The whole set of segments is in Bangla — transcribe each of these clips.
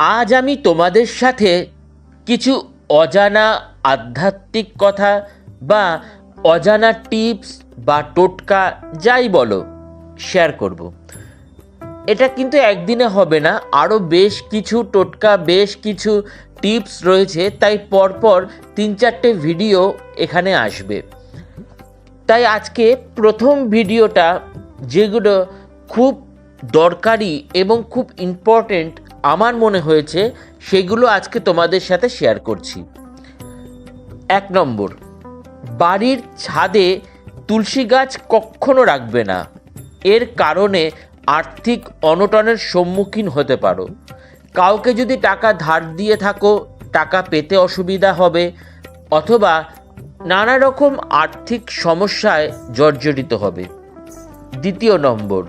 আজ আমি তোমাদের সাথে কিছু অজানা আধ্যাত্মিক কথা বা অজানা টিপস বা টোটকা যাই বলো শেয়ার করব। এটা কিন্তু একদিনে হবে না, আরও বেশ কিছু টোটকা, বেশ কিছু টিপস রয়েছে, তাই পরপর তিন চারটে ভিডিও এখানে আসবে তাই আজকে প্রথম ভিডিওটা যেগুলো খুব দরকারি এবং খুব ইম্পর্টেন্ট আমার মনে হয়েছে সেগুলো আজকে তোমাদের সাথে শেয়ার করছি। এক নম্বর, বাড়ির ছাদে তুলসী গাছ কখনো রাখবে না। এর কারণে আর্থিক অনটনের সম্মুখীন হতে পারো। কাউকে যদি টাকা ধার দিয়ে থাকো, টাকা পেতে অসুবিধা হবে, অথবা নানা রকম আর্থিক সমস্যায় জর্জরিত হবে। দ্বিতীয় নম্বর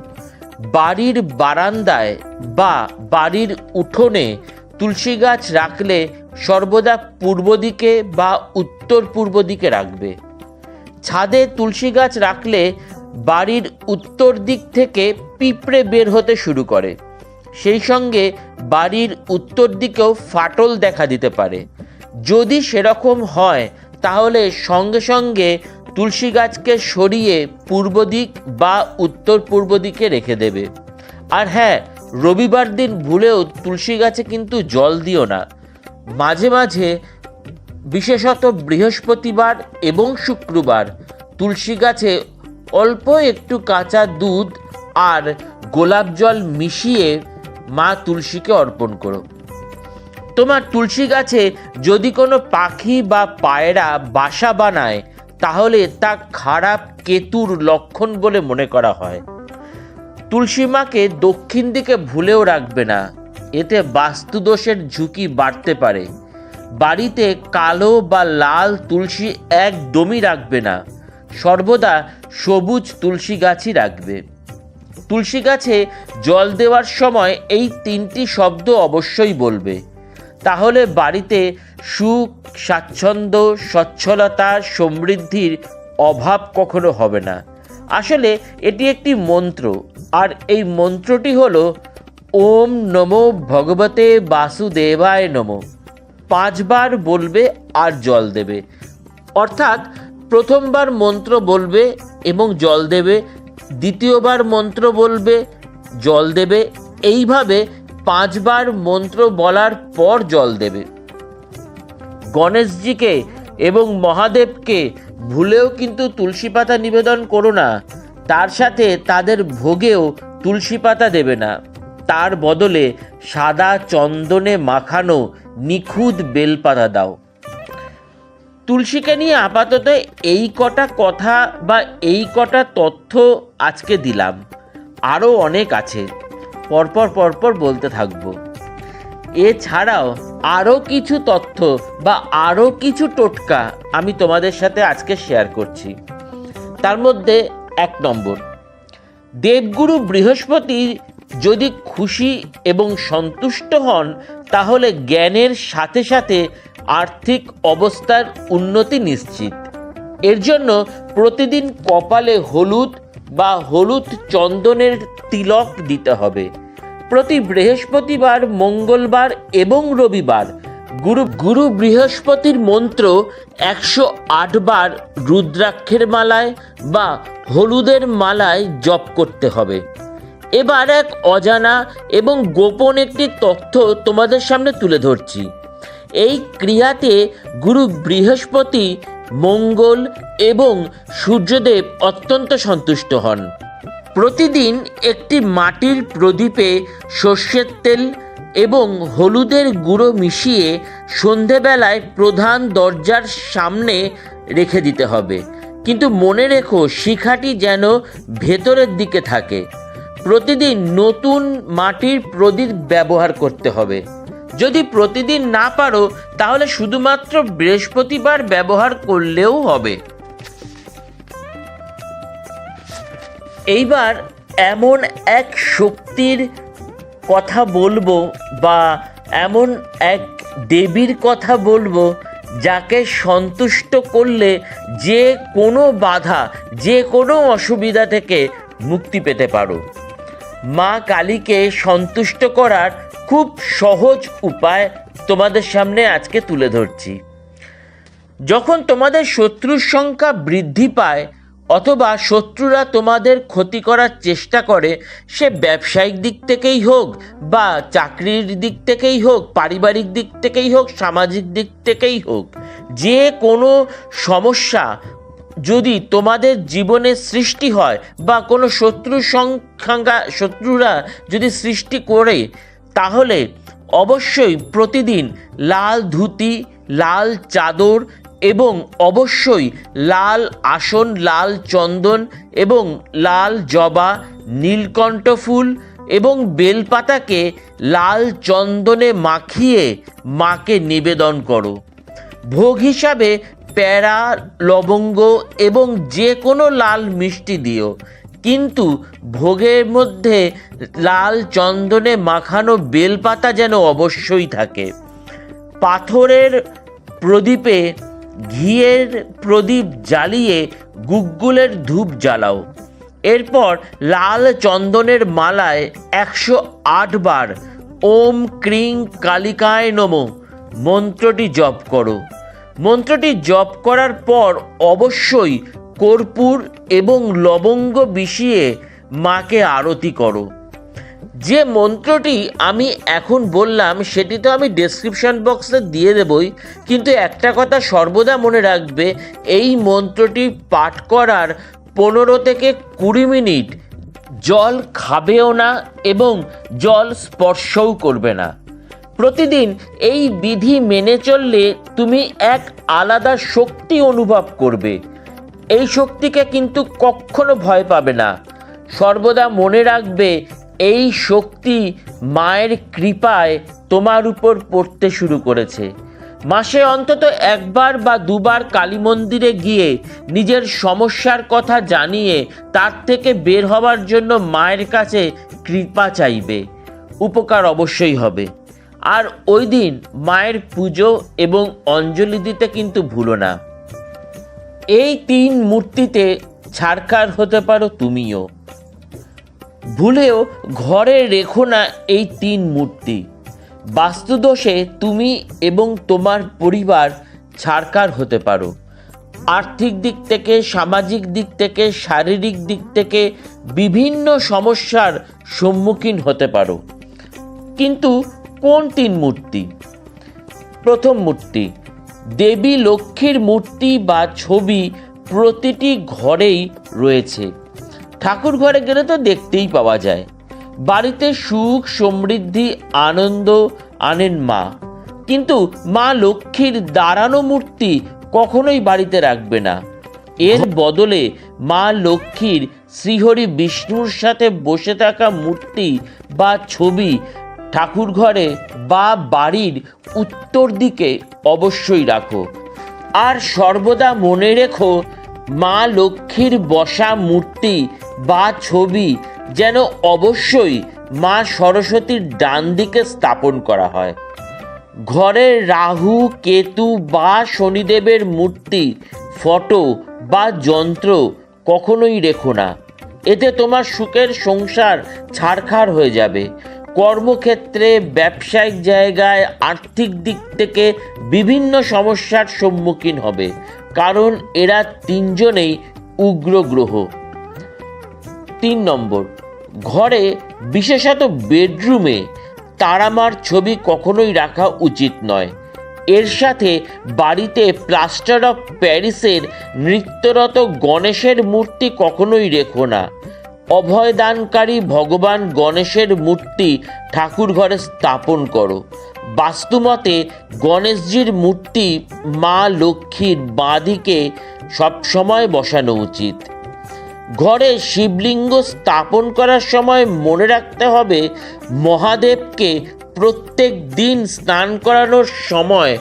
বাড়ির বারান্দায় বা বাড়ির উঠোনে তুলসী গাছ রাখলে সর্বদা পূর্ব দিকে বা উত্তর পূর্ব দিকে রাখবে। ছাদে তুলসী গাছ রাখলে বাড়ির উত্তর দিক থেকে পিঁপড়ে বের হতে শুরু করে। সেই সঙ্গে বাড়ির উত্তর দিকেও ফাটল দেখা দিতে পারে। যদি সেরকম হয়, তাহলে সঙ্গে সঙ্গে তুলসী গাছকে সরিয়ে পূর্ব দিক বা উত্তর পূর্ব দিকে রেখে দেবে। আর হ্যাঁ রবিবার দিন ভুলেও তুলসী গাছে কিন্তু জল দিও না। মাঝে মাঝে, বিশেষত বৃহস্পতিবার এবং শুক্রবার, তুলসী গাছে অল্প একটু কাঁচা দুধ আর গোলাপ জল মিশিয়ে মা তুলসীকে অর্পণ করো। তোমার তুলসী গাছে যদি কোনো পাখি বা পায়রা বাসা বানায় তাহলে তা খারাপ কেতুর লক্ষণ বলে মনে করা হয়। তুলসী মাকে দক্ষিণ দিকে ভুলেও রাখবে না। এতে বাস্তুদোষের ঝুঁকি বাড়তে পারে। বাড়িতে কালো বা লাল তুলসী একদমই রাখবে না। সর্বদা সবুজ তুলসী গাছই রাখবে। তুলসী গাছে জল দেওয়ার সময় এই তিনটি শব্দ অবশ্যই বলবে। তাহলে বাড়িতে সুখ, স্বাচ্ছন্দ্য, সচ্ছলতা, সমৃদ্ধির অভাব কখনো হবে না। আসলে এটি একটি মন্ত্র, আর এই মন্ত্রটি হলো, ওম নমো ভগবতে বাসুদেবায় নমো। পাঁচবার বলবে আর জল দেবে। অর্থাৎ প্রথমবার মন্ত্র বলবে এবং জল দেবে, দ্বিতীয়বার মন্ত্র বলবে, জল দেবে। এইভাবে পাঁচবার মন্ত্র বলার পর জল দেবে। গণেশজিকে এবং মহাদেবকে ভুলেও কিন্তু তুলসী পাতা নিবেদন করো না। তার সাথে তাদের ভোগেও তুলসী পাতা দেবে না। তার বদলে সাদা চন্দনে মাখানো নিখুঁত বেলপাতা দাও। তুলসীকে নিয়ে আপাতত এই কটা কথা বা এই কটা তথ্য আজকে দিলাম। আরও অনেক আছে। পরপর পরপর বলতে থাকব। এছাড়াও আরও কিছু তথ্য বা আরও কিছু টোটকা আমি তোমাদের সাথে আজকে শেয়ার করছি। তার মধ্যে এক নম্বর, দেবগুরু বৃহস্পতি যদি খুশি এবং সন্তুষ্ট হন, তাহলে জ্ঞানের সাথে সাথে আর্থিক অবস্থার উন্নতি নিশ্চিত। এর জন্য প্রতিদিন কপালে হলুদ বা হলুদ চন্দনের তিলক দিতে হবে। প্রতি বৃহস্পতিবার, মঙ্গলবার এবং রবিবার গুরু গুরু বৃহস্পতির মন্ত্র একশো আটবার রুদ্রাক্ষের মালায় বা হলুদের মালায় জপ করতে হবে। এবার এক অজানা এবং গোপন একটি তথ্য তোমাদের সামনে তুলে ধরছি। এই ক্রিয়াতে গুরু বৃহস্পতি মঙ্গল এবং সূর্যদেব অত্যন্ত সন্তুষ্ট হন। প্রতিদিন একটি মাটির প্রদীপে সর্ষের তেল এবং হলুদের গুঁড়ো মিশিয়ে সন্ধেবেলায় প্রধান দরজার সামনে রেখে দিতে হবে। কিন্তু মনে রেখো, শিখাটি যেন ভেতরের দিকে থাকে। প্রতিদিন নতুন মাটির প্রদীপ ব্যবহার করতে হবে। যদি প্রতিদিন না পারো, তাহলে শুধুমাত্র বৃহস্পতিবার ব্যবহার করলেও হবে। এইবার এমন এক শক্তির কথা বলব বা এমন এক দেবীর কথা বলব যাকে সন্তুষ্ট করলে যে কোনো বাধা, যে কোনো অসুবিধা থেকে মুক্তি পেতে পারো। মা কালীকে সন্তুষ্ট করার খুব সহজ উপায় তোমাদের সামনে আজকে তুলে ধরছি। যখন তোমাদের শত্রুর সংখ্যা বৃদ্ধি পায় অথবা শত্রুরা তোমাদের ক্ষতি করার চেষ্টা করে, সে ব্যবসায়িক দিক থেকেই হোক বা চাকরির দিক থেকেই হোক, পারিবারিক দিক থেকেই হোক, সামাজিক দিক থেকেই হোক, যে কোনো সমস্যা যদি তোমাদের জীবনে সৃষ্টি হয় বা কোনো শত্রুর সংখ্যা, শত্রুরা যদি সৃষ্টি করে তাহলে অবশ্যই প্রতিদিন লাল ধুতি, লাল চাদর এবং অবশ্যই লাল আসন, লাল চন্দন এবং লাল জবা, নীলকণ্ঠ ফুল এবং বেলপাতাকে লাল চন্দনে মাখিয়ে মাকে নিবেদন করো। ভোগ হিসাবে প্যারা লবঙ্গ এবং যে কোনো লাল মিষ্টি দিও। কিন্তু ভোগের মধ্যে লাল চন্দনে মাখানো বেলপাতা যেন অবশ্যই থাকে। পাথরের প্রদীপে ঘিয়ের প্রদীপ জ্বালিয়ে গুগ্গুলের ধূপ জ্বালাও। এরপর লাল চন্দনের মালায় একশো আট বার ওম ক্রিং কালিকায় নমঃ, মন্ত্রটি জপ করো। মন্ত্রটি জপ করার পর অবশ্যই কর্পূর এবং লবঙ্গ মিশিয়ে মাকে আরতি করো। যে মন্ত্রটি আমি এখন বললাম, সেটি তো আমি ডেসক্রিপশন বক্সে দিয়ে দেবই, কিন্তু একটা কথা সর্বদা মনে রাখবে, এই মন্ত্রটি পাঠ করার পনেরো থেকে কুড়ি মিনিট জল খাবেও না এবং জল স্পর্শও করবে না। প্রতিদিন এই বিধি মেনে চললে তুমি এক আলাদা শক্তি অনুভব করবে। এই শক্তিকে কিন্তু কখনো ভয় পাবে না। সর্বদা মনে রাখবে, এই শক্তি মায়ের কৃপায় তোমার উপর পড়তে শুরু করেছে। মাসে অন্তত একবার বা দুবার কালী মন্দিরে গিয়ে নিজের সমস্যার কথা জানিয়ে তার থেকে বের হওয়ার জন্য মায়ের কাছে কৃপা চাইবে। উপকার অবশ্যই হবে। আর ওই দিন মায়ের পুজো এবং অঞ্জলি দিতে কিন্তু ভুলো না। এই তিন মূর্তিতে ছাড়কার হতে পারো তুমিও। ভুলেও ঘরে রেখো না এই তিন মূর্তি। বাস্তুদোষে তুমি এবং তোমার পরিবার ছাড়কার হতে পারো। আর্থিক দিক থেকে, সামাজিক দিক থেকে, শারীরিক দিক থেকে বিভিন্ন সমস্যার সম্মুখীন হতে পারো। কিন্তু কোন তিন মূর্তি? প্রথম মূর্তি দেবী লক্ষ্মীর মূর্তি বা ছবি প্রতিটি ঘরেই রয়েছে। ঠাকুর ঘরে গেলে তো দেখতেই পাওয়া যায়। বাড়িতে সুখ, সমৃদ্ধি, আনন্দ আনেন মা। কিন্তু মা লক্ষ্মীর দাঁড়ানো মূর্তি কখনোই বাড়িতে রাখবে না। এর বদলে মা লক্ষ্মীর শ্রীহরি বিষ্ণুর সাথে বসে থাকা মূর্তি বা ছবি ঠাকুর ঘরে বা বাড়ির উত্তর দিকে অবশ্যই রাখো। আর সর্বদা মনে রেখো, মা লক্ষ্মীর বসা মূর্তি বা ছবি যেন অবশ্যই মা সরস্বতীর ডান দিকে স্থাপন করা হয়। ঘরের রাহু, কেতু বা শনিদেবের মূর্তি, ফটো বা যন্ত্র কখনোই রেখো না। এতে তোমার সুখের সংসার ছাড়খাড় হয়ে যাবে। কর্মক্ষেত্রে, ব্যবসায়িক জায়গায়, আর্থিক দিক থেকে বিভিন্ন সমস্যার সম্মুখীন হবে। কারণ এরা তিনজনেই উগ্র গ্রহ। তিন নম্বর, ঘরে, বিশেষত বেডরুমে, তারামার ছবি কখনোই রাখা উচিত নয়। এর সাথে বাড়িতে প্লাস্টার অফ প্যারিসের নৃত্যরত গণেশের মূর্তি কখনোই রেখো না। অভয়দানকারী ভগবান গণেশের মূর্তি ঠাকুর ঘরে স্থাপন করো। বাস্তুমতে গণেশজির মূর্তি মা লক্ষ্মীর বাঁদিকে সবসময় বসানো উচিত। ঘরে শিবলিঙ্গ স্থাপন করার সময় মনে রাখতে হবে, মহাদেবকে প্রত্যেক দিন স্নান করানোর সময়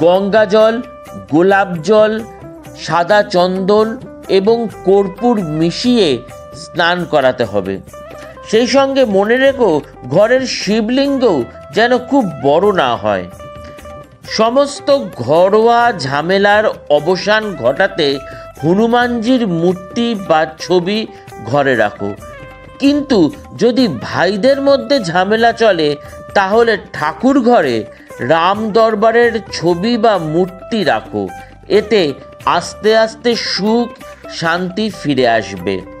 গঙ্গা জল গোলাপ জল সাদা চন্দন এবং কর্পূর মিশিয়ে স্নান করাতে হবে। সেই সঙ্গে মনে রেখো, ঘরের শিবলিঙ্গও যেন খুব বড় না হয়। সমস্ত ঘরোয়া ঝামেলার অবসান ঘটাতে হনুমানজির মূর্তি বা ছবি ঘরে রাখো। কিন্তু যদি ভাইদের মধ্যে ঝামেলা চলে, তাহলে ঠাকুর ঘরে রাম দরবারের ছবি বা মূর্তি রাখো। এতে আস্তে আস্তে সুখ, শান্তি ফিরে আসবে।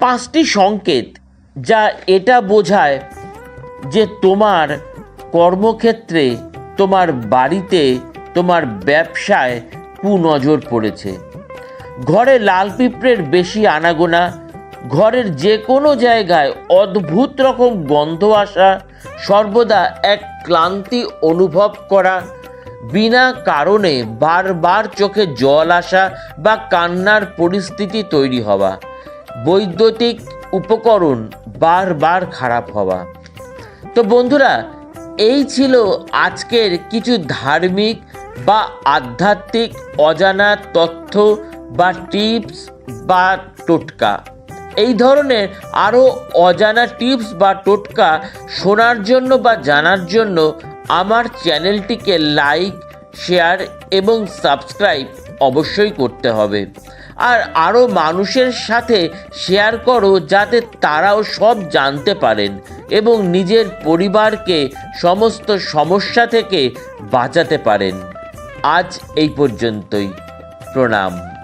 পাঁচটি সংকেত যা এটা বোঝায় যে তোমার কর্মক্ষেত্রে, তোমার বাড়িতে, তোমার ব্যবসায় কুনজর পড়েছে। ঘরে লাল পিঁপড়ের বেশি আনাগোনা, ঘরের যে কোনো জায়গায় অদ্ভুত রকম গন্ধ আসা, সর্বদা এক ক্লান্তি অনুভব করা, বিনা কারণে বারবার চোখে জল আসা বা কান্নার পরিস্থিতি তৈরি হওয়া। বৈদ্যুতিক উপকরণ বারবার খারাপ হওয়া। তো বন্ধুরা, এই ছিল আজকের কিছু ধার্মিক বা আধ্যাত্মিক অজানা তথ্য বা টিপস বা টোটকা। এই ধরনের আরও অজানা টিপস বা টোটকা শোনার জন্য বা জানার জন্য আমার চ্যানেলটিকে লাইক শেয়ার এবং সাবস্ক্রাইব অবশ্যই করতে হবে। আর আরও মানুষের সাথে শেয়ার করো যাতে তারাও সব জানতে পারেন এবং নিজের পরিবারকে সমস্ত সমস্যা থেকে বাঁচাতে পারেন। আজ এই পর্যন্তই। প্রণাম।